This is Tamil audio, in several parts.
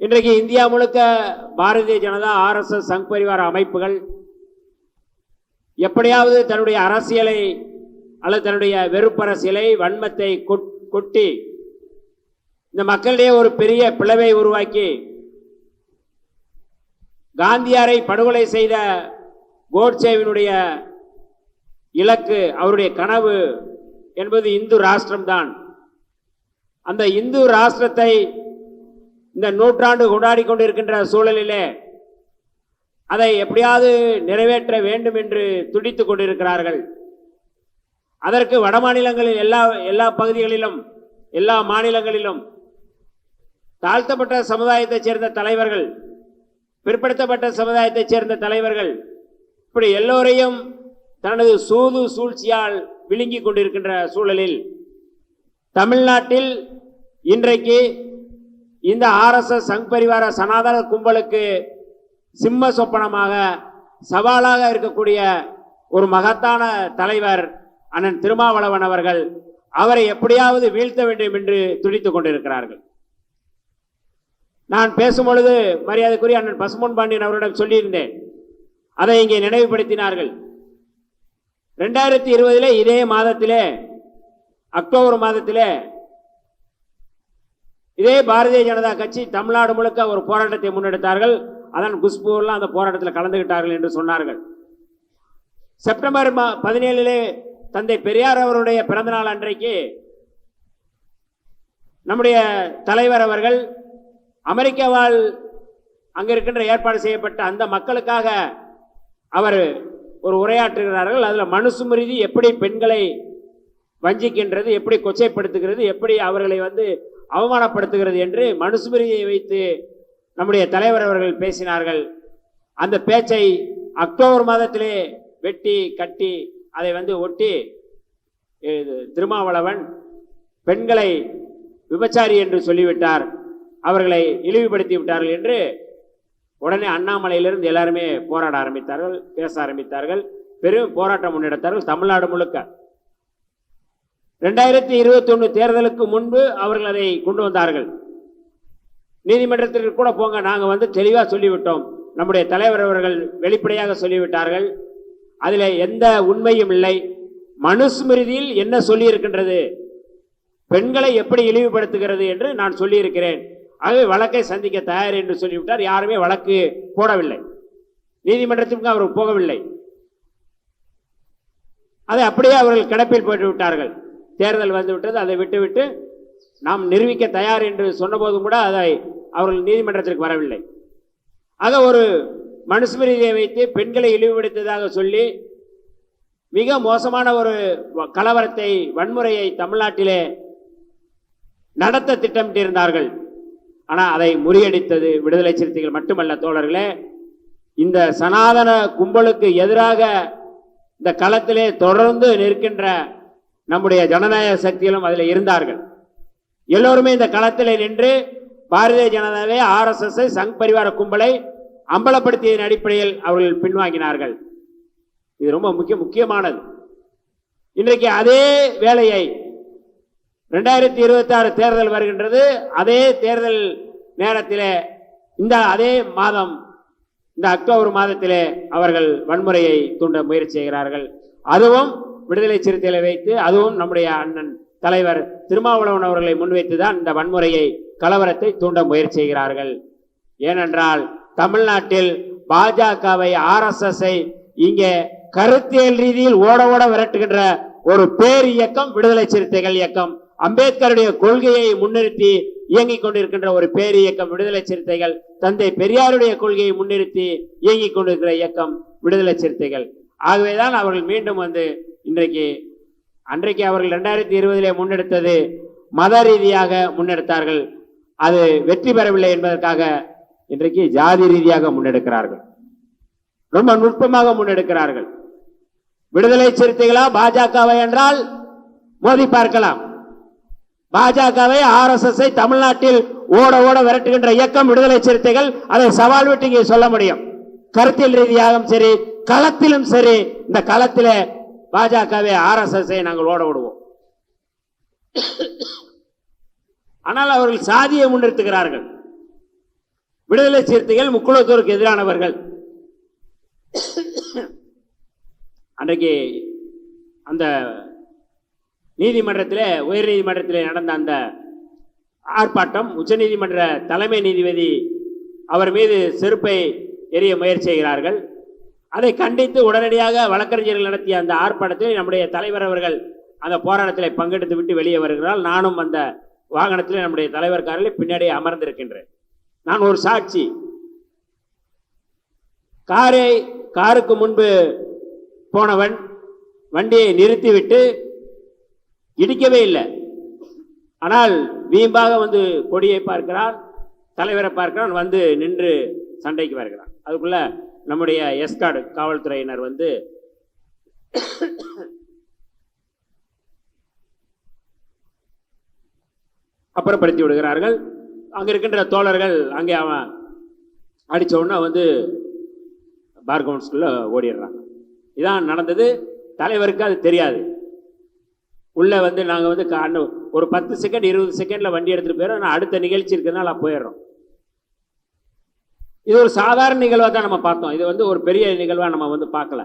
இன்றைக்கு இந்தியா முழுக்க பாரதிய ஜனதா ஆர்எஸ்எஸ் சங் பரிவார அமைப்புகள் எப்படியாவது தன்னுடைய அரசியலை அல்லது தன்னுடைய வெறுப்பரசியலை வன்மத்தை கொட்- கொட்டி இந்த மக்களிடையே ஒரு பெரிய பிளவை உருவாக்கி காந்தியாரை படுகொலை செய்த கோட்சேவினுடைய இலக்கு அவருடைய கனவு என்பது இந்து ராஷ்டிரம்தான். அந்த இந்து ராஷ்டிரத்தை இந்த நூற்றாண்டு கொண்டாடி கொண்டிருக்கின்ற சூழலிலே அதை எப்படியாவது நிறைவேற்ற வேண்டும் என்று துடித்து கொண்டிருக்கிறார்கள். அதற்கு வட மாநிலங்களில் எல்லா எல்லா பகுதிகளிலும் எல்லா மாநிலங்களிலும் தாழ்த்தப்பட்ட சமுதாயத்தைச் சேர்ந்த தலைவர்கள் பிற்படுத்தப்பட்ட சமுதாயத்தைச் சேர்ந்த தலைவர்கள் இப்படி எல்லோரையும் தனது சூது சூழ்ச்சியால் விழுங்கிக் கொண்டிருக்கின்ற சூழலில் தமிழ்நாட்டில் இன்றைக்கு இந்த ஆர்எஸ்எஸ் சங் பரிவார சனாதன கும்பலுக்கு சிம்ம சொப்பனமாக சவாலாக இருக்கக்கூடிய ஒரு மகத்தான தலைவர் அண்ணன் திருமாவளவன் அவர்கள் அவரை எப்படியாவது வீழ்த்த வேண்டும் என்று துடித்துக் கொண்டிருக்கிறார்கள். நான் பேசும் பொழுது மரியாதைக்குரிய அண்ணன் பசுமன் பாண்டியன் அவரிடம் சொல்லியிருந்தேன். அதை இங்கே நினைவுபடுத்தினார்கள். ரெண்டாயிரத்தி இருபதிலே இதே மாதத்திலே அக்டோபர் மாதத்திலே இதே பாரதிய ஜனதா கட்சி தமிழ்நாடு முழுக்க ஒரு போராட்டத்தை முன்னெடுத்தார்கள். அதன் குஷ்பூர்லாம் அந்த போராட்டத்தில் கலந்துகிட்டார்கள் என்று சொன்னார்கள். செப்டம்பர் மா பதினேழிலே தந்தை பெரியார் அவருடைய பிறந்தநாள் அன்றைக்கு நம்முடைய தலைவர் அவர்கள் அமெரிக்க வாழ் இருக்கின்ற ஏற்பாடு செய்யப்பட்ட அந்த மக்களுக்காக அவர் ஒரு உரையாற்றுகிறார்கள். அதில் மனுசுமிருதி எப்படி பெண்களை வஞ்சிக்கின்றது எப்படி கொச்சைப்படுத்துகிறது எப்படி அவர்களை வந்து அவமானப்படுத்துகிறது என்று மனுஸ்மிருதியை வைத்து நம்முடைய தலைவர் அவர்கள் பேசினார்கள். அந்த பேச்சை அக்டோபர் மாதத்திலே வெட்டி கட்டி அதை வந்து ஒட்டி இது திருமாவளவன் பெண்களை விபச்சாரி என்று சொல்லிவிட்டார். அவர்களை இழிவுபடுத்தி விட்டார்கள் என்று உடனே அண்ணாமலையிலிருந்து எல்லாருமே போராட ஆரம்பித்தார்கள் பேச ஆரம்பித்தார்கள். பெரும் போராட்டம் முன்னெடுத்தார்கள் தமிழ்நாடு முழுக்க. ரெண்டாயிரத்தி இருபத்தி ஒன்று தேர்தலுக்கு முன்பு அவர்கள் அதை கொண்டு வந்தார்கள். நீதிமன்றத்திற்கு கூட போங்க நாங்கள் வந்து தெளிவாக சொல்லிவிட்டோம். நம்முடைய தலைவர் அவர்கள் வெளிப்படையாக சொல்லிவிட்டார்கள். அதில் எந்த உண்மையும் இல்லை. மனுஸ்மிருதியில் என்ன சொல்லியிருக்கின்றது? பெண்களை எப்படி இழிவுபடுத்துகிறது என்று நான் சொல்லியிருக்கிறேன். ஆகவே வழக்கை சந்திக்க தயார் என்று சொல்லிவிட்டார். யாருமே வழக்கு போடவில்லை. நீதிமன்றத்திற்கும் அவர் போகவில்லை. அதை அப்படியே அவர்கள் கிடப்பில் போட்டு விட்டார்கள் தேர்தல் வந்துவிட்டது அதை விட்டுவிட்டு நாம் நிரூபிக்க தயார் என்று சொன்னபோதும் கூட அதை அவர்கள் நீதிமன்றத்திற்கு வரவில்லை. ஆக ஒரு மனுஸ்மிருதியை வைத்து பெண்களை இழிவுபடுத்ததாக சொல்லி மிக மோசமான ஒரு வ- கலவரத்தை வன்முறையை தமிழ்நாட்டிலே நடத்த திட்டமிட்டிருந்தார்கள். ஆனால் அதை முறியடித்தது விடுதலை சிறுத்தைகள் மட்டுமல்ல தோழர்களே. இந்த சனாதன கும்பலுக்கு எதிராக இந்த களத்திலே தொடர்ந்து நிற்கின்ற நம்முடைய ஜனநாயக சக்திகளும் அதில் இருந்தார்கள். எல்லோருமே இந்த களத்தில் நின்று பாரதிய ஜனதாவை ஆர்எஸ்எஸ் சங் பரிவார கும்பலை அம்பலப்படுத்தியதன் அடிப்படையில் அவர்கள் பின்வாங்கினார்கள். இது ரொம்ப முக்கிய முக்கியமானது. இன்றைக்கு அதே வேலையை ரெண்டாயிரத்தி இருபத்தி ஆறு தேர்தல் வருகின்றது. அதே தேர்தல் நேரத்தில் இந்த அதே மாதம் இந்த அக்டோபர் மாதத்திலே அவர்கள் வன்முறையை தூண்ட முயற்சி செய்கிறார்கள். அதுவும் விடுதலை சிறுத்தைகளை வைத்து அதுவும் நம்முடைய அண்ணன் தலைவர் திருமாவளவன் அவர்களை முன்வைத்து தான் இந்த வன்முறையை கலவரத்தை தூண்ட முயற்சி செய்கிறார்கள். ஏனென்றால் தமிழ்நாட்டில் பாஜகவை ஆர்எஸ்எஸ்ஐ இங்கே கருத்தியல் ரீதியில் ஓட ஓட விரட்டுகின்ற ஒரு பேர் இயக்கம் விடுதலை சிறுத்தைகள் இயக்கம். அம்பேத்கருடைய கொள்கையை முன்னிறுத்தி இயங்கிக் கொண்டிருக்கின்ற ஒரு பேர் இயக்கம் விடுதலை சிறுத்தைகள். தந்தை பெரியாருடைய கொள்கையை முன்னிறுத்தி இயங்கிக் கொண்டிருக்கிற இயக்கம் விடுதலை சிறுத்தைகள். ஆகவேதான் அவர்கள் மீண்டும் வந்து இன்றைக்கு அன்றைக்கு அவர்கள் ரெண்டாயிரத்தி இருபதிலே முன்னெடுத்தது மத ரீதியாக முன்னெடுத்தார்கள். அது வெற்றி பெறவில்லை என்பதற்காக இன்றைக்கு ஜாதி ரீதியாக முன்னெடுக்கிறார்கள். ரொம்ப நுட்பமாக முன்னெடுக்கிறார்கள். விடுதலை சிறுத்தைகளா பாஜகவை என்றால் மோதி பார்க்கலாம். பாஜகவை ஆர்எஸ்எஸ் தமிழ்நாட்டில் ஓட ஓட விரட்டுகின்ற இயக்கம் விடுதலை சிறுத்தைகள் அதை சவால் விட்டு இங்கே சொல்ல முடியும். கருத்தியல் ரீதியாகவும் சரி களத்திலும் சரி இந்த களத்திலே பாஜகவே ஆர்எஸ்எஸ் நாங்கள் ஓட விடுவோம் ஆனால் அவர்கள் சாதியை முன்னிறுத்துகிறார்கள். விடுதலை சிறுத்தைகள் முக்குளத்தூருக்கு எதிரானவர்கள். அன்றைக்கு அந்த நீதிமன்றத்தில் உயர் நீதிமன்றத்தில் நடந்த அந்த ஆர்ப்பாட்டம் உச்சநீதிமன்ற தலைமை நீதிபதி அவர் மீது செருப்பை எரிய முயற்சி செய்கிறார்கள். அதை கண்டித்து உடனடியாக வழக்கறிஞர்கள் நடத்திய அந்த ஆர்ப்பாட்டத்தில் நம்முடைய தலைவர் அவர்கள் அந்த போராட்டத்தில் பங்கெடுத்து விட்டு வெளியே வருகிறார். நானும் அந்த வாகனத்தில் நம்முடைய தலைவர் காரில் பின்னாடியே அமர்ந்திருக்கின்றேன். நான் ஒரு சாட்சி. காரை காருக்கு முன்பு போனவன் வண்டியை நிறுத்திவிட்டு இடிக்கவே இல்லை. ஆனால் வீம்பாக வந்து கொடியை பார்க்கிறான் தலைவரை பார்க்கிறான் வந்து நின்று சண்டைக்கு வருகிறான். அதுக்குள்ள நம்முடைய எஸ்கார்டு காவல்துறையினர் வந்து அப்புறப்படுத்தி விடுகிறார்கள். அங்கே இருக்கின்ற தோழர்கள் அங்கே அவன் அடித்தவுடனே வந்து பார் ஓடிடுறாங்க. இதான் நடந்தது. தலைவருக்கு அது தெரியாது. உள்ளே வந்து நாங்கள் வந்து ஒரு பத்து செகண்ட் இருபது செகண்டில் வண்டி எடுத்துட்டு போயிடும் நான் அடுத்த நிகழ்ச்சி இருக்கிறதுனால போயிடுறோம். இது ஒரு சாதாரண நிகழ்வாக தான் நம்ம பார்த்தோம். இது வந்து ஒரு பெரிய நிகழ்வாக நம்ம வந்து பார்க்கல.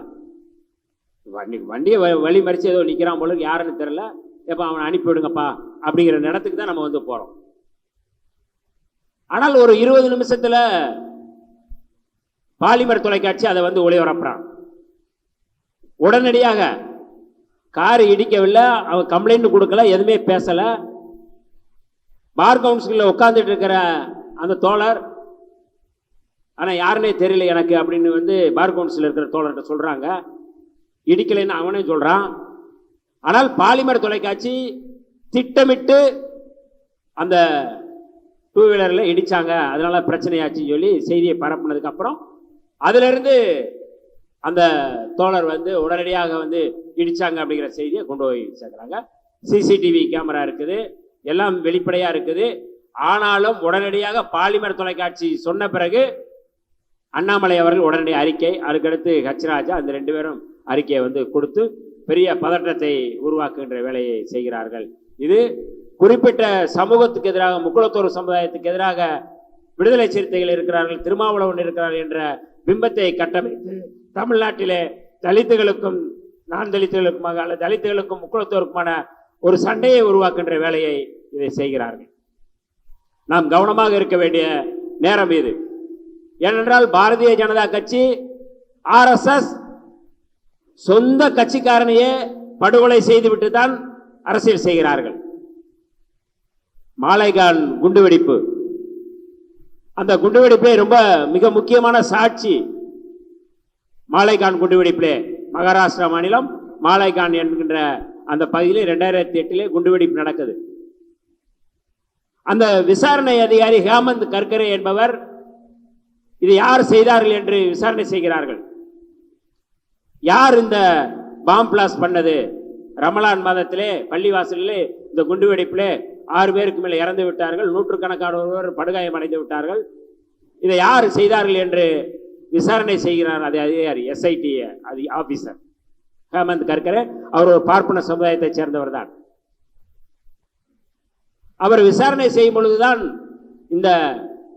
வண்டி வண்டியை வ- வழி மறித்து ஏதோ நிற்கிறான் போல யாருன்னு தெரில எப்போ அவனை அனுப்பிவிடுங்கப்பா அப்படிங்கிற இடத்துக்கு தான் நம்ம வந்து போகிறோம் ஆனால் ஒரு இருபது நிமிஷத்தில் பாலிமர் தொலைக்காட்சி அதை வந்து ஒளிபரப்புறான் உடனடியாக கார் இடிக்கவில்லை. அவன் கம்ப்ளைண்ட் கொடுக்கல. எதுவுமே பேசலை. பார் கவுன்சிலில் உட்காந்துட்டு இருக்கிற அந்த தோழர் ஆனால் யாருனே தெரியல எனக்கு அப்படின்னு வந்து பார் கவுன்சில் இருக்கிற தோழர்கிட்ட சொல்கிறாங்க இடிக்கலைன்னு அவனே சொல்கிறான் ஆனால் பாலிமர் தொலைக்காட்சி திட்டமிட்டு அந்த டூ வீலரில் இடித்தாங்க அதனால் பிரச்சனையாச்சுன்னு சொல்லி செய்தியை பரப்புனதுக்கப்புறம் அதிலிருந்து அந்த தோழர் வந்து உடனடியாக வந்து இடித்தாங்க அப்படிங்கிற செய்தியை கொண்டு போய் சேர்க்குறாங்க. சிசிடிவி கேமரா இருக்குது. எல்லாம் வெளிப்படையாக இருக்குது. ஆனாலும் உடனடியாக பாலிமர் தொலைக்காட்சி சொன்ன பிறகு அண்ணாமலை அவர்கள் உடனடி அறிக்கை அதுக்கடுத்து ஹச்ராஜா அந்த ரெண்டு பேரும் அறிக்கையை வந்து கொடுத்து பெரிய பதற்றத்தை உருவாக்குகின்ற வேலையை செய்கிறார்கள். இது குறிப்பிட்ட சமூகத்துக்கு எதிராக முக்குளத்தோர் சமுதாயத்துக்கு எதிராக விடுதலை சிறுத்தைகள் இருக்கிறார்கள் திருமாவளவன் இருக்கிறார்கள் என்ற பிம்பத்தை கட்டமைத்து தமிழ்நாட்டிலே தலித்துகளுக்கும் நான் தலித்துகளுக்குமாக அல்ல தலித்துகளுக்கும் முக்குளத்தோருக்குமான ஒரு சண்டையை உருவாக்குகின்ற வேலையை இதை செய்கிறார்கள். நாம் கவனமாக இருக்க வேண்டிய நேரம் இது. ஏனென்றால் பாரதிய ஜனதா கட்சி ஆர்எஸ்எஸ் சொந்த கட்சிக்காரனையே படுகொலை செய்துவிட்டு தான் அரசியல் செய்கிறார்கள். மாலைகான் குண்டுவெடிப்பு. அந்த குண்டுவெடிப்பே ரொம்ப மிக முக்கியமான சாட்சி. மாலைகான் குண்டுவெடிப்பிலே மகாராஷ்டிரா மாநிலம் மாலைகான் என்கின்ற அந்த பகுதியில் ரெண்டாயிரத்தி எட்டிலே குண்டுவெடிப்பு நடக்குது. அந்த விசாரணை அதிகாரி ஹேமந்த் கர்கரே என்பவர் இதை யார் செய்தார்கள் என்று விசாரணை செய்கிறார்கள். யார் இந்த பாம் பிளாஸ் பண்ணது? ரமலான் மாதத்திலே பள்ளிவாசலிலே இந்த குண்டுவெடிப்பிலே ஆறு பேருக்கு மேலே இறந்து விட்டார்கள் நூற்றுக்கணக்கானவர் படுகாயம் அடைந்து விட்டார்கள். இதை யார் செய்தார்கள் என்று விசாரணை செய்கிறார் அது அதிகாரி எஸ்ஐடி அது ஆபீசர் ஹேமந்த் கர்கரே அவர் ஒரு பார்ப்பன சமுதாயத்தைச் சேர்ந்தவர் தான். அவர் விசாரணை செய்யும் பொழுதுதான் இந்த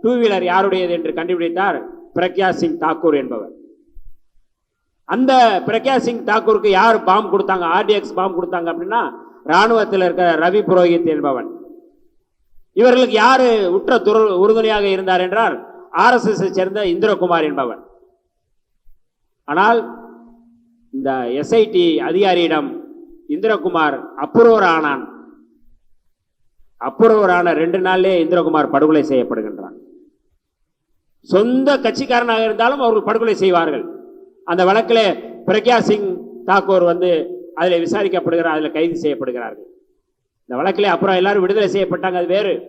டூ வீலர் யாருடையது என்று கண்டுபிடித்தார் பிரக்யா சிங் தாக்கூர் என்பவர். அந்த பிரக்யா சிங் தாக்கூருக்கு யார் பாம் கொடுத்தாங்க? ஆர்டிஎக்ஸ் பாம் கொடுத்தாங்க அப்படின்னா ராணுவத்தில் இருக்கிற ரவி புரோஹித் என்பவன். இவர்களுக்கு யார் உற்ற துரு உறுதுணையாக இருந்தார் என்றால் ஆர்எஸ்எஸ் சேர்ந்த இந்திரகுமார் என்பவன். ஆனால் இந்த எஸ்ஐடி அதிகாரியிடம் இந்திரகுமார் அப்ரூவர் ஆனான் ஆன ரெண்டு நாள்லே இந்திரகுமார் படுகொலை செய்யப்படுகின்றான் சொந்த கட்சிக்காரனாக இருந்தாலும் அவர்கள் படுகொலை செய்வார்கள். அந்த வழக்கில் பிரக்யா சிங் தாக்கூர் வந்து அதில் விசாரிக்கப்படுகிறார் அதில் கைது செய்யப்படுகிறார்கள். இந்த வழக்கில் அப்புறம் எல்லாரும் விடுதலை செய்யப்பட்டாங்க அது வேறு.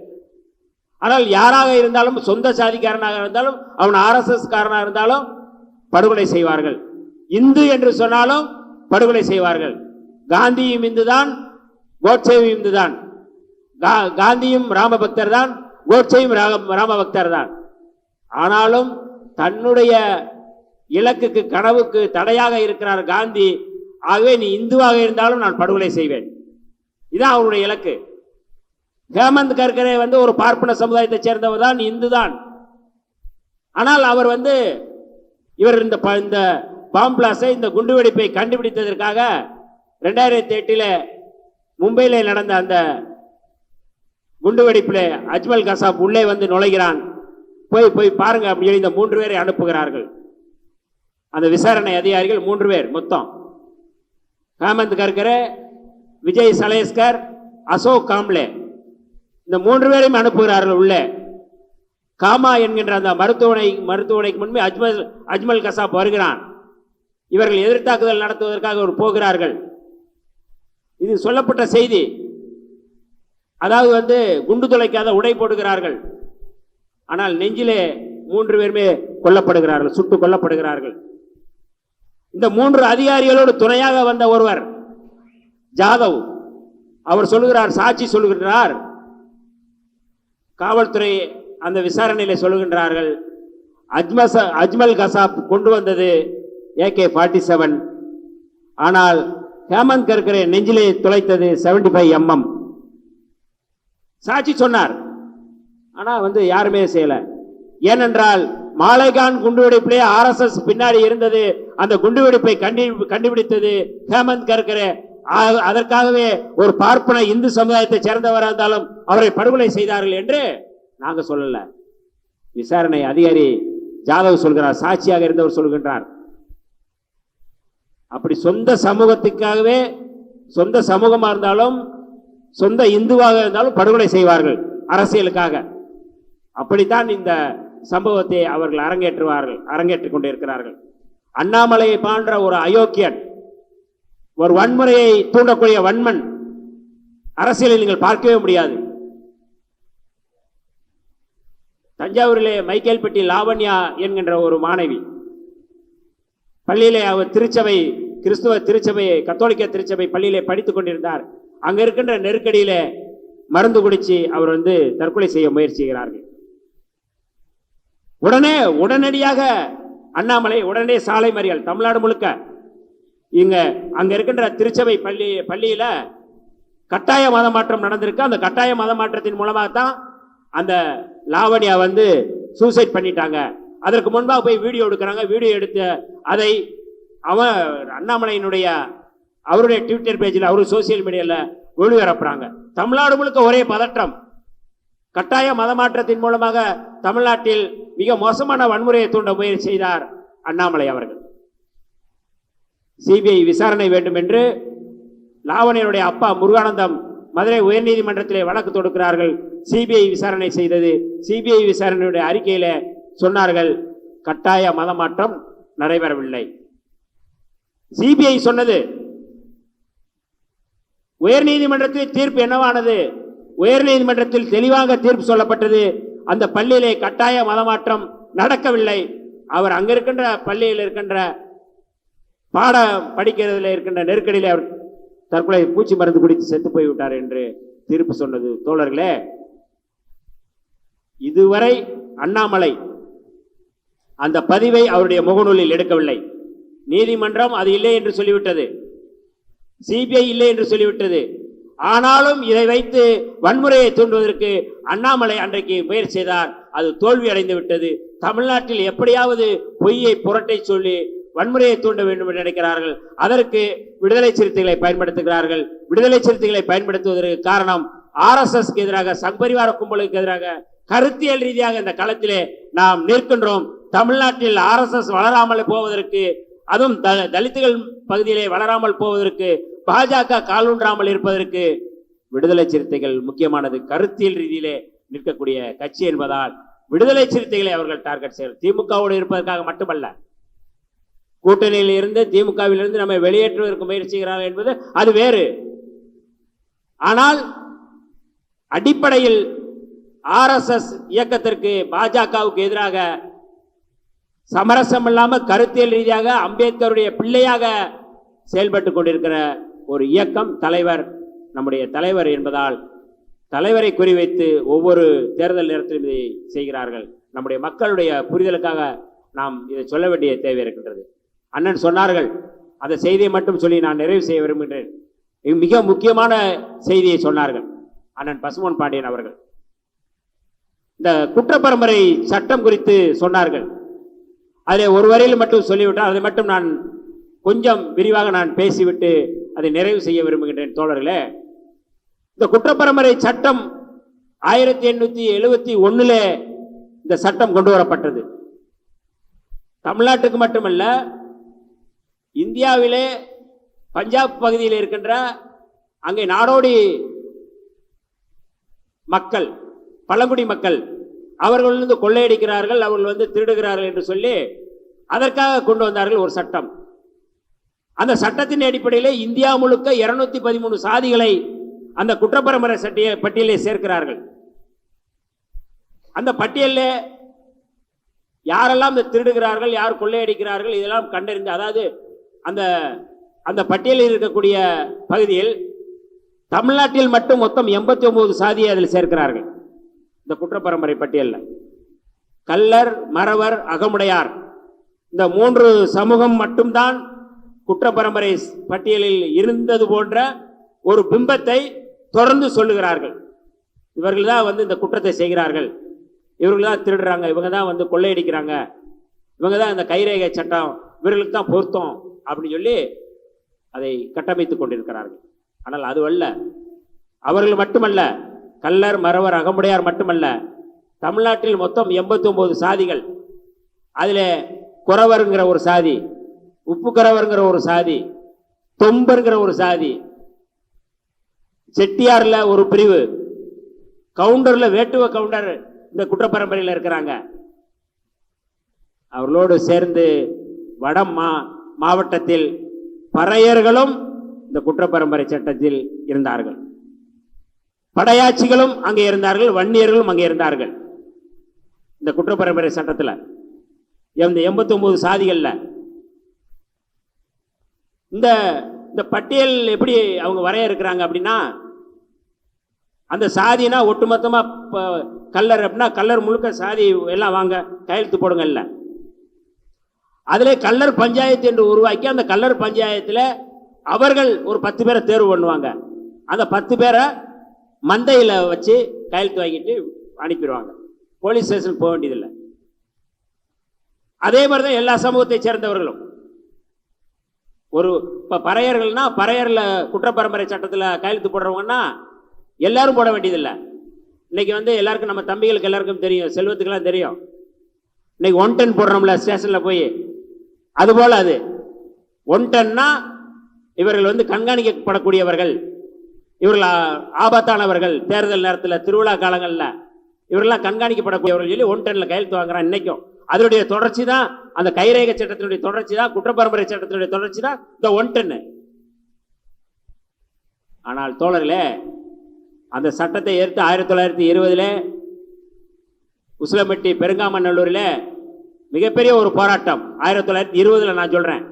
ஆனால் யாராக இருந்தாலும் சொந்த சாதிக்காரனாக இருந்தாலும் அவன் ஆர்எஸ்எஸ் காரனாக இருந்தாலும் படுகொலை செய்வார்கள். இந்து என்று சொன்னாலும் படுகொலை செய்வார்கள். காந்தியும் இந்துதான் கோட்சேவும் இந்துதான். கா- காந்தியும் ராமபக்தர் தான் கோட்சேயும் ராம ராமபக்தர் தான் ஆனாலும் தன்னுடைய இலக்குக்கு கனவுக்கு தடையாக இருக்கிறார் காந்தி. ஆகவே நீ இந்துவாக இருந்தாலும் நான் படுகொலை செய்வேன். இதான் அவருடைய இலக்கு. ஹேமந்த் கர்கரே வந்து ஒரு பார்ப்பன சமுதாயத்தைச் சேர்ந்தவர் தான் இந்து தான் ஆனால் அவர் வந்து இவர் இந்த ப- இந்த பாம்பிளாஸை இந்த குண்டுவெடிப்பை கண்டுபிடித்ததற்காக ரெண்டாயிரத்தி எட்டில் மும்பையில் நடந்த அந்த குண்டுவெடிப்பில் அஜ்மல் கசாப் உள்ளே வந்து நுழைகிறான். போய் போய் பாருங்க அப்படின்னு சொல்லி இந்த மூன்று பேரை அனுப்புகிறார்கள். அந்த விசாரணை அதிகாரிகள் மூன்று பேர் மொத்தம். ஹேமந்த் கர்கரே விஜய் சலேஸ்கர் அசோக் காம்லே. இந்த மூன்று பேரையும் அனுப்புகிறார்கள் உள்ளே. காமா என்கின்ற அந்த மருத்துவமனை மருத்துவமனைக்கு முன்பே அஜ்மல் அஜ்மல் கசாப் வருகிறான். இவர்கள் எதிர்த்தாக்குதல் நடத்துவதற்காக ஒரு போகிறார்கள். இது சொல்லப்பட்ட செய்தி. அதாவது வந்து குண்டு துளைக்காத உடை போடுகிறார்கள். ஆனால் நெஞ்சிலே மூன்று பேருமே கொல்லப்படுகிறார்கள் சுட்டு கொல்லப்படுகிறார்கள். இந்த மூன்று அதிகாரிகளோடு துணையாக வந்த ஒருவர் ஜாதவ் அவர் சொல்லுகிறார் சாட்சி சொல்லுகின்றார் காவல்துறை அந்த விசாரணையில சொல்லுகின்றார்கள் அஜ்மச அஜ்மல் கசாப் கொண்டு வந்தது ஏகே ஃபார்ட்டி செவன். ஆனால் ஹேமந்த் கர்கரே நெஞ்சிலே துளைத்தது 75 ஃபைவ் எம்எம் சாட்சி சொன்னார் ஆனால் வந்து யாருமே செய்யலை. ஏனென்றால் மாலைகான் குண்டுவெடிப்பிலே ஆர்எஸ்எஸ் பின்னாடி இருந்தது. அந்த குண்டுவெடிப்பை கண்டி கண்டுபிடித்தது ஹேமந்த் கர்கரே. அதற்காகவே ஒரு பார்ப்பன இந்து சமுதாயத்தை சேர்ந்தவராக இருந்தாலும் அவரை படுகொலை செய்தார்கள் என்று நாங்கள் சொல்லல. விசாரணை அதிகாரி ஜாதவ் சொல்கிறார் சாட்சியாக இருந்தவர் சொல்கின்றார். அப்படி சொந்த சமூகத்துக்காகவே சொந்த சமூகமாக இருந்தாலும் சொந்த இந்துவாக இருந்தாலும் படுகொலை செய்வார்கள் அரசியலுக்காக. அப்படித்தான் இந்த சம்பவத்தை அவர்கள் அரங்கேற்றுவார்கள் அரங்கேற்றுக் கொண்டிருக்கிறார்கள். அண்ணாமலையை போன்ற ஒரு அயோக்கியன் ஒரு வன்முறையை தூண்டக்கூடிய வன்மன் அரசியலில் நீங்கள் பார்க்கவே முடியாது. தஞ்சாவூரிலே மைக்கேல்பட்டி லாவண்யா என்கின்ற ஒரு மாணவி பள்ளியிலே அவர் திருச்சபை கிறிஸ்துவ திருச்சபை கத்தோலிக்க திருச்சபை பள்ளியிலே படித்துக் கொண்டிருந்தார். அங்க இருக்கின்ற நெருக்கடியில மருந்து குடிச்சு அவர் வந்து தற்கொலை செய்ய முயற்சிக்கிறார்கள். உடனே உடனடியாக அண்ணாமலை உடனே சாலை மறியல் தமிழ்நாடு முழுக்க. இங்க அங்க இருக்கின்ற திருச்சபை பள்ளி பள்ளியில கட்டாய மத மாற்றம் நடந்திருக்கு. அந்த கட்டாய மத மாற்றத்தின் மூலமாக தான் அந்த லாவண்யா வந்து சூசைட் பண்ணிட்டாங்க. அதற்கு முன்பாக போய் வீடியோ எடுக்கிறாங்க. வீடியோ எடுத்து அதை அவன் அண்ணாமலையினுடைய அவருடைய ட்விட்டர் பேஜில் அவரு சோசியல் மீடியாவில் ஒளிபரப்புறாங்க. தமிழ்நாடு முழுக்க ஒரே பதற்றம். கட்டாய மத மாற்றத்தின் மூலமாக தமிழ்நாட்டில் மிக மோசமான வன்முறையை தூண்ட முயற்சி செய்தார் அண்ணாமலை அவர்கள். சிபிஐ விசாரணை வேண்டும் என்று லாவணியனுடைய அப்பா முருகானந்தம் மதுரை உயர்நீதிமன்றத்திலே வழக்கு தொடுக்கிறார்கள். சிபிஐ விசாரணை செய்தது. சிபிஐ விசாரணையுடைய அறிக்கையில சொன்னார்கள் கட்டாய மதமாற்றம் நடைபெறவில்லை. சிபிஐ சொன்னது உயர்நீதிமன்றத்தில் தீர்ப்பு என்னவானது? உயர்நீதிமன்றத்தில் தெளிவாக தீர்ப்பு சொல்லப்பட்டது. அந்த பள்ளியிலே கட்டாய மதமாற்றம் நடக்கவில்லை. அவர் அங்க இருக்கின்ற பள்ளியில் இருக்கின்ற பாட படிக்கிறதுல இருக்கின்ற நெருக்கடியில் அவர் தற்கொலை பூச்சி மருந்து குடித்து செத்து போய்விட்டார் என்று தீர்ப்பு சொன்னது. தோழர்களே இதுவரை அண்ணாமலை அந்த பதிவை அவருடைய முகநூலில் எடுக்கவில்லை. நீதிமன்றம் அது இல்லை என்று சொல்லிவிட்டது. சிபிஐ இல்லை என்று சொல்லிவிட்டது. ஆனாலும் இதை வைத்து வன்முறையை தூண்டுவதற்கு அண்ணாமலை அன்றைக்கு முயற்சி செய்தார். அது தோல்வி அடைந்து விட்டது. தமிழ்நாட்டில் எப்படியாவது பொய்யை புரட்டை சொல்லி வன்முறையை தூண்ட வேண்டும் என்று நினைக்கிறார்கள். அதற்கு விடுதலை சிறுத்தைகளை பயன்படுத்துகிறார்கள். விடுதலை சிறுத்தைகளை பயன்படுத்துவதற்கு காரணம் ஆர்எஸ்எஸ்க்கு எதிராக சங்பரிவார கும்பலுக்கு எதிராக கருத்தியல் ரீதியாக இந்த களத்திலே நாம் நிற்கின்றோம். தமிழ்நாட்டில் ஆர்எஸ்எஸ் வளராமல் போவதற்கு அதுவும் த- தலித்துகள் பகுதியிலே வளராமல் போவதற்கு பாஜக காலூன்றாமல் இருப்பதற்கு விடுதலை சிறுத்தைகள் முக்கியமானது. கருத்தியல் ரீதியிலே நிற்கக்கூடிய கட்சி என்பதால் விடுதலை சிறுத்தைகளை அவர்கள் டார்கெட் செய்ய திமுகவோடு இருப்பதற்காக மட்டுமல்ல கூட்டணியில் இருந்து திமுகவில் இருந்து நம்மை வெளியேற்றுவதற்கு முயற்சி என்பது அது வேறு. ஆனால் அடிப்படையில் ஆர்எஸ்எஸ் இயக்கத்திற்கு பாஜகவுக்கு எதிராக சமரசம் இல்லாமல் கருத்தியல் ரீதியாக அம்பேத்கருடைய பிள்ளையாக செயல்பட்டு கொண்டிருக்கிற ஒரு இயக்கம் தலைவர் நம்முடைய தலைவர் என்பதால் தலைவரை குறிவைத்து ஒவ்வொரு தேர்தல் நேரத்திலும் இதை செய்கிறார்கள். நம்முடைய மக்களுடைய புரிதலுக்காக நாம் இதை சொல்ல வேண்டிய தேவை இருக்கின்றது. அண்ணன் சொன்னார்கள் அந்த செய்தியை மட்டும் சொல்லி நான் நிறைவு செய்ய விரும்புகின்றேன். மிக முக்கியமான செய்தியை சொன்னார்கள் அண்ணன் பசுமன் பாண்டியன் அவர்கள். இந்த குற்றப்பரம்பரை சட்டம் குறித்து சொன்னார்கள். அதில் ஒரு வரையில் மட்டும் சொல்லிவிட்டால் அதை மட்டும் நான் கொஞ்சம் விரிவாக நான் பேசிவிட்டு அதை நிறைவு செய்ய விரும்புகின்றேன். தோழர்களே இந்த குற்றப்பரம்பரை சட்டம் ஆயிரத்தி எண்ணூத்தி எழுபத்தி ஒண்ணுல இந்த சட்டம் கொண்டு வரப்பட்டது. தமிழ்நாட்டுக்கு மட்டுமல்ல இந்தியாவிலே பஞ்சாப் பகுதியில் இருக்கின்ற அங்கே நாடோடி மக்கள் பழங்குடி மக்கள் அவர்கள் வந்து கொள்ளையடிக்கிறார்கள் அவர்கள் வந்து திருடுகிறார்கள் என்று சொல்லி அதற்காக கொண்டு வந்தார்கள் ஒரு சட்டம். அந்த சட்டத்தின் அடிப்படையிலே இந்தியா முழுக்க இருநூத்தி பதிமூணு சாதிகளை அந்த குற்றப்பரம்பரை சட்டிய பட்டியலை சேர்க்கிறார்கள். அந்த பட்டியலில் யாரெல்லாம் இந்த திருடுகிறார்கள் யார் கொள்ளையடிக்கிறார்கள் இதெல்லாம் கண்டறிந்து அதாவது அந்த அந்த பட்டியலில் இருக்கக்கூடிய பகுதியில் தமிழ்நாட்டில் மட்டும் மொத்தம் எண்பத்தி ஒன்பது சாதியை அதில் சேர்க்கிறார்கள். இந்த குற்றப்பரம்பரை பட்டியலில். கல்லர் மறவர் அகமுடையார் இந்த மூன்று சமூகம் மட்டும்தான் குற்றப்பரம்பரை பட்டியலில் இருந்தது போன்ற ஒரு பிம்பத்தை தொடர்ந்து சொல்லுகிறார்கள். இவர்கள் தான் வந்து இந்த குற்றத்தை செய்கிறார்கள். இவர்கள் தான் திருடுறாங்க. இவங்க தான் வந்து கொள்ளையடிக்கிறாங்க. இவங்க தான் இந்த கைரேகை சட்டம் இவர்களுக்கு தான் பொருத்தம் அப்படின்னு சொல்லி அதை கட்டமைத்துக் கொண்டிருக்கிறார்கள். ஆனால் அது அல்ல. அவர்கள் மட்டுமல்ல கல்லர் மறவர் அகமுடையார் மட்டுமல்ல தமிழ்நாட்டில் மொத்தம் எண்பத்தி சாதிகள். அதில் குறவருங்கிற ஒரு சாதி உப்புக்கரவருங்கிற ஒரு சாதி தொம்பருங்கிற ஒரு சாதி செட்டியாரில் ஒரு பிரிவு கவுண்டரில் வேட்டுவ கவுண்டர் இந்த குற்றப்பரம்பரையில் இருக்கிறாங்க. அவர்களோடு சேர்ந்து வட மா மாவட்டத்தில் பறையர்களும் இந்த குற்றப்பரம்பரை சட்டத்தில் இருந்தார்கள். படையாட்சிகளும் அங்கே இருந்தார்கள் வன்னியர்களும் அங்கே இருந்தார்கள். இந்த குற்றப்பரம்பரை சட்டத்தில் எண்பத்தி ஒன்பது சாதிகளில் இந்த இந்த பட்டியல் எப்படி அவங்க வரைய இருக்கிறாங்க அப்படின்னா அந்த சாதினா ஒட்டுமொத்தமாக இப்போ கல்லர் அப்படின்னா கல்லர் முழுக்க சாதி எல்லாம் வாங்க கையெழுத்து போடுங்க இல்லை அதிலே கல்லர் பஞ்சாயத்து என்று உருவாக்கி அந்த கல்லர் பஞ்சாயத்தில் அவர்கள் ஒரு பத்து பேரை தேர்வு பண்ணுவாங்க. அந்த பத்து பேரை மந்தையில் வச்சு கையெழுத்து வாங்கிட்டு அனுப்பிடுவாங்க. போலீஸ் ஸ்டேஷன் போக வேண்டியதில்லை. அதே மாதிரி தான் எல்லா சமூகத்தை சேர்ந்தவர்களும். ஒரு இப்போ பறையர்கள்னா பறையரில் குற்றப்பரம்பரை சட்டத்தில் கையெழுத்து போடுறவங்கன்னா எல்லாரும் போட வேண்டியதில்லை. இன்றைக்கி வந்து எல்லாருக்கும் நம்ம தம்பிகளுக்கு எல்லாருக்கும் தெரியும் செல்வத்துக்கெல்லாம் தெரியும். இன்றைக்கி ஒன் டென் போடுறோம்ல ஸ்டேஷனில் போய். அதுபோல் அது. ஒன் டன்னா இவர்கள் வந்து கண்காணிக்கப்படக்கூடியவர்கள். இவர்கள் ஆபத்தானவர்கள். தேர்தல் நேரத்தில் திருவிழா காலங்களில் இவர்கள்லாம் கண்காணிக்கப்படக்கூடியவர்கள் சொல்லி ஒன் டென்ல கையெழுத்து வாங்குறான் இன்னைக்கும். அதனுடைய தொடர்ச்சி தான் அந்த கைரேகை சட்டத்தினுடைய தொடர்ச்சி தான் குற்றப்பரம்பரை சட்டத்தினுடைய தொடர்ச்சி தான் இந்த ஒன் டென்னு ஆனால் தோழர்களே அந்த சட்டத்தை ஏற்று ஆயிரத்தி தொள்ளாயிரத்தி இருபதில் உசிலம்பட்டி பெருங்காமநல்லூரில் மிகப்பெரிய ஒரு போராட்டம். ஆயிரத்தி தொள்ளாயிரத்தி இருபதில் நான் சொல்கிறேன்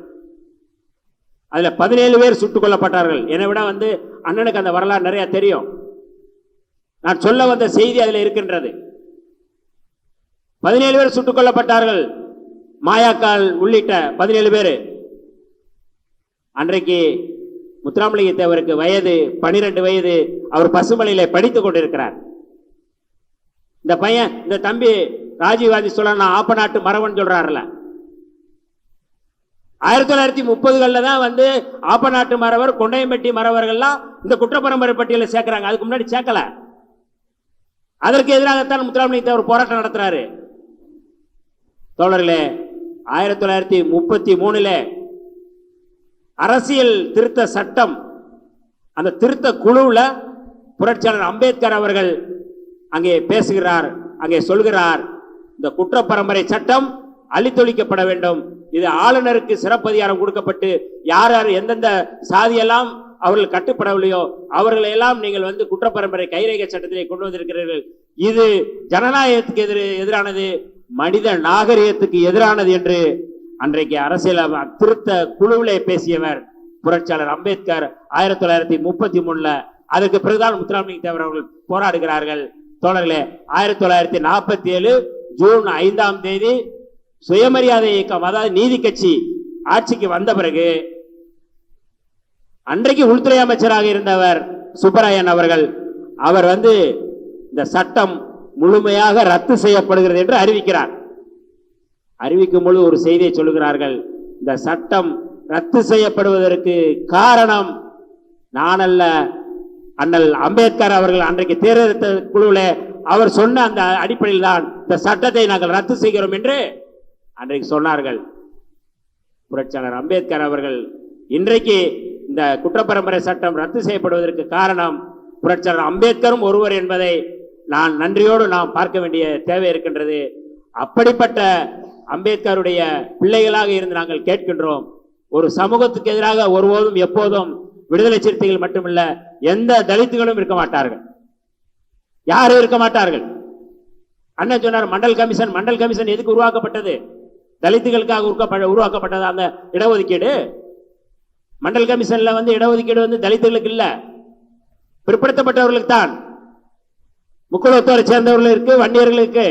அதில் பதினேழு பேர் சுட்டுக் கொல்லப்பட்டார்கள். என்னை விட வந்து அண்ணனுக்கு அந்த வரலாறு நிறையா தெரியும். நான் சொல்ல வந்த செய்தி அதில் இருக்கின்றது. பதினேழு பேர் சுட்டுக் கொல்லப்பட்டார்கள். மாயாக்கால் உள்ளிட்ட பதினேழு பேர். அன்றைக்கு முத்துராமலிங்க தேவருக்கு வயது பனிரெண்டு வயது. அவர் பசுமலையில படித்துக் கொண்டிருக்கிறார். இந்த பையன் இந்த தம்பி ராஜீவ்காந்தி சொல்ல நான் ஆப்ப நாட்டு மரவன் சொல்றாருல ஆயிரத்தி தொள்ளாயிரத்தி முப்பதுகளில் தான் வந்து ஆப்ப நாட்டு மறவர் கொண்டையம்பட்டி மறவர்கள்லாம் இந்த குற்றப்பரம்பரை பட்டியலில் சேர்க்கிறாங்க. அதுக்கு முன்னாடி சேர்க்கல. அதற்கு எதிராகத்தான் முத்துராமலிங்க தேவர் போராட்டம் நடத்துறாரு. தோழர்களே ஆயிரத்தி தொள்ளாயிரத்தி முப்பத்தி மூணுல அரசியல் திருத்த சட்டம் அந்த திருத்த குழுவில் புரட்சியாளர் அம்பேத்கர் அவர்கள் அங்கே பேசுகிறார் அங்கே சொல்கிறார் இந்த குற்றப்பரம்பரை சட்டம் அழித்தொழிக்கப்பட வேண்டும். இது ஆளுநருக்கு சிறப்பதிகாரம் கொடுக்கப்பட்டு யார் யார் எந்தெந்த சாதியெல்லாம் அவர்கள் கட்டுப்படவில்லையோ அவர்களை எல்லாம் நீங்கள் வந்து குற்றப்பரம்பரை கைரேக சட்டத்திலே கொண்டு வந்திருக்கிறீர்கள். இது ஜனநாயகத்துக்கு எதிர் எதிரானது. மனித நாகரிகத்துக்கு எதிரானது என்று அன்றைக்கு அரசியல் திருத்த குழுவிலே பேசியவர் புரட்சியாளர் அம்பேத்கர் ஆயிரத்தி தொள்ளாயிரத்தி முப்பத்தி மூணுல. அதற்கு பிறகுதான் முத்துராமலிங்க தேவர் அவர்கள் போராடுகிறார்கள். தோழர்களே ஆயிரத்தி தொள்ளாயிரத்தி நாற்பத்தி ஏழு ஜூன் ஐந்தாம் தேதி சுயமரியாதை இயக்கம் அதாவது நீதி கட்சி ஆட்சிக்கு வந்த பிறகு அன்றைக்கு உள்துறை அமைச்சராக இருந்தவர் சுப்பராயன் அவர்கள். அவர் வந்து இந்த சட்டம் முழுமையாக ரத்து செய்யப்படுகிறது என்று அறிவிக்கிறார். அறிவிக்கும் பொழுது ஒரு செய்தியை சொல்லுகிறார்கள் இந்த சட்டம் ரத்து செய்யப்படுவதற்கு காரணம் நானல்ல. அண்ணல் அம்பேத்கர் அவர்கள் அன்றைக்கு தேர்தெடுத்த குழுவில் அவர் சொன்ன அந்த அடிப்படையில் தான் இந்த சட்டத்தை நாங்கள் ரத்து செய்கிறோம் என்று அன்றைக்கு சொன்னார்கள். புரட்சியாளர் அம்பேத்கர் அவர்கள் இன்றைக்கு இந்த குற்றப்பரம்பரை சட்டம் ரத்து செய்யப்படுவதற்கு காரணம் புரட்சியாளர் அம்பேத்கரும் ஒருவர் என்பதை நான் நன்றியோடு நாம் பார்க்க வேண்டிய தேவை இருக்கின்றது. அப்படிப்பட்ட அம்பேத்கருடைய பிள்ளைகளாக இருந்து நாங்கள் கேட்கின்றோம். ஒரு சமூகத்துக்கு எதிராக ஒருபோதும் எப்போதும் விடுதலை சிறுத்தைகள் மட்டுமல்ல எந்த தலித்துகளும் இருக்க மாட்டார்கள். யாரும் இருக்க மாட்டார்கள். அண்ணன் சொன்னார் மண்டல் கமிஷன் மண்டல் கமிஷன் எதுக்கு உருவாக்கப்பட்டது? தலித்துகளுக்காக உருவாக்கப்பட்டது அந்த இடஒதுக்கீடு? மண்டல் கமிஷன்ல வந்து இடஒதுக்கீடு வந்து தலித்துகளுக்கு இல்லை. பிற்படுத்தப்பட்டவர்களுக்கு தான். முக்குளத்தோரை சேர்ந்தவர்களுக்கு வன்னியர்களுக்கு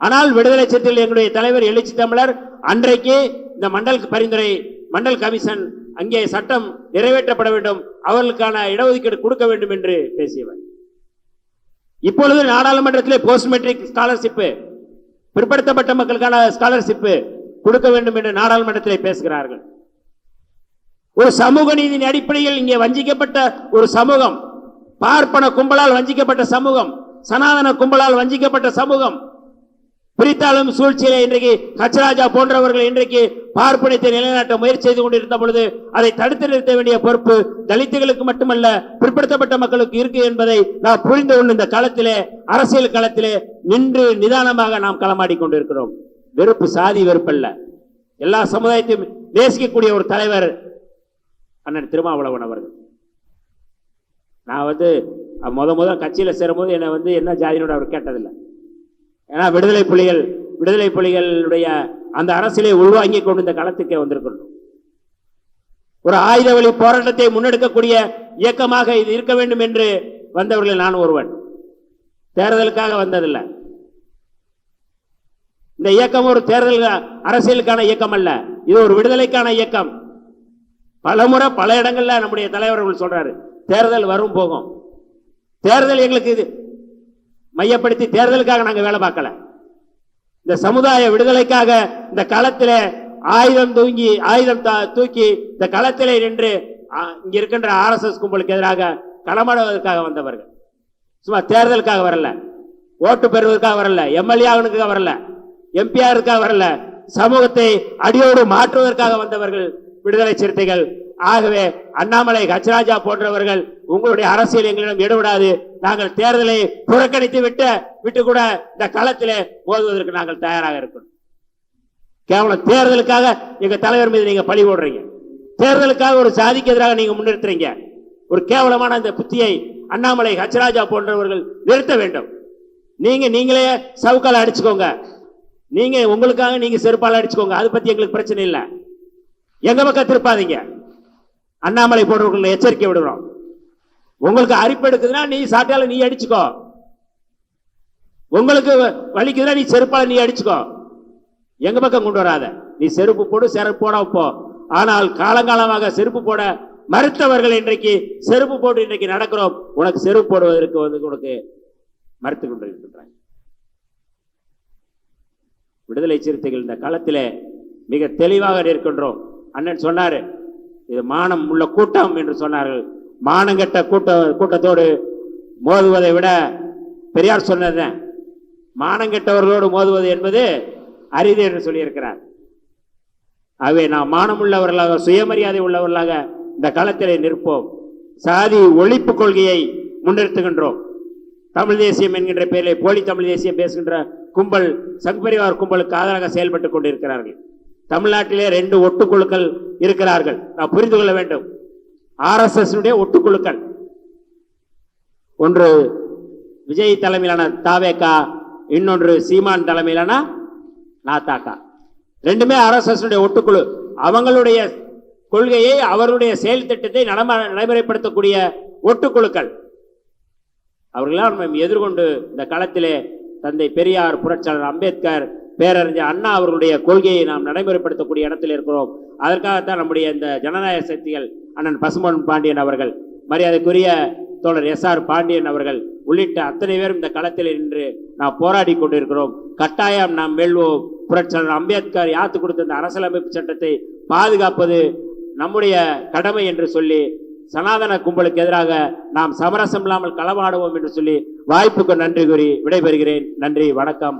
ஆனால் விடுதலை சிறுத்தைகள் எங்களுடைய தலைவர் எழுச்சி தமிழர் அன்றைக்கு இந்த மண்டல் பரிந்துரை மண்டல் கமிஷன் அங்கே சட்டம் நிறைவேற்றப்பட வேண்டும் அவர்களுக்கான இடஒதுக்கீடு கொடுக்க வேண்டும் என்று பேசியவர். இப்பொழுது நாடாளுமன்றத்திலே போஸ்ட் மெட்ரிக் ஸ்காலர்ஷிப்பு பிற்படுத்தப்பட்ட மக்களுக்கான ஸ்காலர்ஷிப்பு கொடுக்க வேண்டும் என்று நாடாளுமன்றத்திலே பேசுகிறார்கள். ஒரு சமூக நீதியின் அடிப்படையில் இங்கே வஞ்சிக்கப்பட்ட ஒரு சமூகம் பார்ப்பன கும்பலால் வஞ்சிக்கப்பட்ட சமூகம் சனாதன கும்பலால் வஞ்சிக்கப்பட்ட சமூகம். பிரித்தாளும் சூழ்ச்சியிலே இன்றைக்கு கச்சராஜா போன்றவர்கள் இன்றைக்கு பார்ப்பனத்தை நிலைநாட்ட முயற்சி செய்து கொண்டிருந்த பொழுது அதை தடுத்து நிறுத்த வேண்டிய பொறுப்பு தலித்துகளுக்கு மட்டுமல்ல பிற்படுத்தப்பட்ட மக்களுக்கு இருக்கு என்பதை நாம் புரிந்து கொண்டு இந்த களத்திலே அரசியல் களத்திலே நின்று நிதானமாக நாம் களமாடி கொண்டிருக்கிறோம். வெறுப்பு சாதி வெறுப்பல்ல. எல்லா சமுதாயத்தையும் நேசிக்கக்கூடிய ஒரு தலைவர் அண்ணன் திருமாவளவன் அவர்கள். நான் வந்து முத முத கட்சியில் சேரும்போது என்னை வந்து என்ன ஜாதியோட அவர் கேட்டதில்லை. ஏன்னா விடுதலை புலிகள் விடுதலை புலிகளுடைய அந்த அரசியலை உள்வாங்கி கொண்டு இந்த களத்துக்கே வந்திருக்கணும் ஒரு ஆயுத வழி போராட்டத்தை முன்னெடுக்கக்கூடிய இயக்கமாக இது இருக்க வேண்டும் என்று வந்தவர்களில் நான் ஒருவன். தேர்தலுக்காக வந்ததில்லை. இந்த இயக்கம் ஒரு தேர்தல் அரசியலுக்கான இயக்கம் அல்ல. இது ஒரு விடுதலைக்கான இயக்கம். பலமுறை பல இடங்கள்ல நம்முடைய தலைவர்கள் சொல்றாரு. தேர்தல் வரும் போகும். தேர்தல் எங்களுக்கு இது. மையப்படுத்தி தேர்தலுக்காக நாங்கள் வேலை பார்க்கல. இந்த சமுதாய விடுதலைக்காக இந்த களத்தில் ஆயுதம் தூங்கி ஆயுதம் தா- தூக்கி இந்த களத்தில் நின்று இங்கே இங்க இருக்கின்ற ஆர்எஸ்எஸ் கும்பலுக்கு எதிராக களமாடுவதற்காக வந்தவர்கள். சும்மா தேர்தலுக்காக வரல. ஓட்டு பெறுவதற்காக வரல. எம்எல்ஏ ஆகணுக்காக வரல எம்பிஆருக்காக வரல. சமூகத்தை அடியோடு மாற்றுவதற்காக வந்தவர்கள் விடுதலை சிறுத்தைகள் ஆகவே அண்ணாமலை ஹச்ராஜா போன்றவர்கள் உங்களுடைய அரசியல் எங்களிடம் ஈடுபடாது நாங்கள் தேர்தலை புறக்கணித்து விட்டு விட்டு கூட இந்த களத்திலே மோதுவதற்கு நாங்கள் தயாராக இருக்கணும். கேவலம் தேர்தலுக்காக எங்க தலைவர் மீது நீங்க பழி போடுறீங்க. தேர்தலுக்காக ஒரு சாதிக்கு எதிராக நீங்க முன்னிறுத்துறீங்க. ஒரு கேவலமான அந்த புத்தியை அண்ணாமலை ஹச்சராஜா போன்றவர்கள் நிறுத்த வேண்டும். நீங்க நீங்களே சவுக்கால அடிச்சுக்கோங்க. நீங்க உங்களுக்காக நீங்க செருப்பால் அடிச்சுக்கோங்க. அது பத்தி எங்களுக்கு பிரச்சனை இல்லை. எங்க பக்கம் திருப்பாதீங்க. அண்ணாமலை போன்றவர்கள் எச்சரிக்கை விடுறோம் உங்களுக்கு அரிப்பு எடுக்குதுன்னா நீ சாட்டையால நீ அடிச்சுக்கோ. உங்களுக்கு வலிக்குதுன்னா நீ செருப்பால நீ அடிச்சுக்கோ. எங்க பக்கம் கொண்டு வராத. நீ செருப்பு போடு செருப்பு போட போ. ஆனால் காலங்காலமாக செருப்பு போட மறுத்தவர்கள் இன்றைக்கு செருப்பு போட்டு இன்றைக்கு நடக்கிறோம். உனக்கு செருப்பு போடுவதற்கு வந்து உனக்கு மறுத்து கொண்டிருக்கின்றாங்க விடுதலை சிறுத்தைகள் இந்த காலத்தில் மிக தெளிவாக இருக்கின்றோம் அண்ணன் சொன்னாரு இது மானம் உள்ள கூட்டம் என்று சொன்னார்கள். மானங்கெட்ட கூட்ட கூட்டத்தோடு மோதுவதை விட பெரியார் சொன்னதுதான். மானங்கெட்டவர்களோடு மோதுவது என்பது அரிது என்று சொல்லியிருக்கிறார். ஆகவே நாம் மானமுள்ளவர்களாக சுயமரியாதை உள்ளவர்களாக இந்த களத்திலே நிற்போம். சாதி ஒழிப்பு கொள்கையை முன்னிறுத்துகின்றோம். தமிழ் தேசியம் என்கின்ற பெயரில் போலி தமிழ் தேசியம் பேசுகின்ற கும்பல் சங்பரிவார் கும்பலுக்கு ஆதரவாக செயல்பட்டுக் கொண்டிருக்கிறார்கள். தமிழ்நாட்டிலே ரெண்டு ஒட்டுக்குழுக்கள் இருக்கிறார்கள். நான் புரிந்து கொள்ள வேண்டும். ஆர்எஸ்எஸ் ஒட்டுக்குழுக்கள். ஒன்று விஜய் தலைமையிலான தாவேக்கா இன்னொன்று சீமான் தலைமையிலான நாத்தாக்கா ரெண்டுமே ஆர்எஸ்எஸ் ஒட்டுக்குழு. அவங்களுடைய கொள்கையை அவருடைய செயல் திட்டத்தை நடைமுறைப்படுத்தக்கூடிய ஒட்டுக்குழுக்கள். அவர்களெல்லாம் நம்ம எதிர்கொண்டு இந்த களத்திலே தந்தை பெரியார் புரட்சியாளர் அம்பேத்கர் பேரறிஞர் அண்ணா அவர்களுடைய கொள்கையை நாம் நடைமுறைப்படுத்தக்கூடிய இடத்தில் இருக்கிறோம். அதற்காகத்தான் நம்முடைய இந்த ஜனநாயக சக்திகள் அண்ணன் பசுமன் பாண்டியன் அவர்கள் மரியாதைக்குரிய தோழர் எஸ் ஆர் பாண்டியன் அவர்கள் உள்ளிட்ட அத்தனை பேரும் இந்த களத்தில் நின்று நாம் போராடி கொண்டிருக்கிறோம். கட்டாயம் நாம் வெல்வோம் புரட்சியாளர் அம்பேத்கர் யாத்து கொடுத்த இந்த அரசியலமைப்பு சட்டத்தை பாதுகாப்பது நம்முடைய கடமை என்று சொல்லி சனாதன கும்பலுக்கு எதிராக நாம் சமரசம் இல்லாமல் களமாடுவோம் என்று சொல்லி வாய்ப்புக்கு நன்றி கூறி விடைபெறுகிறேன். நன்றி வணக்கம்.